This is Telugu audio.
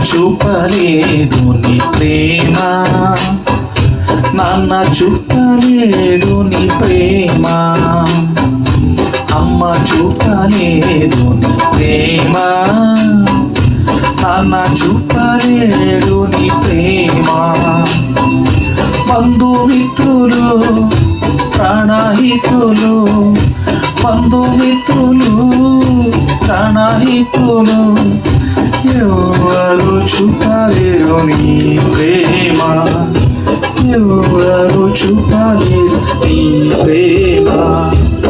చూపలేదు నీ ప్రేమ. నాన్న చూపలేడు నీ ప్రేమ. అమ్మ చూపలేదు నీ ప్రేమ. నాన్న చూపలేడు నీ ప్రేమ. బంధుమిత్రులు ప్రాణహితులు బంధుమిత్రులు ప్రాణహితులు ఎవరు చూపలేరు నీ ప్రేమ ఎవరు చూపలేరు నీ ప్రేమ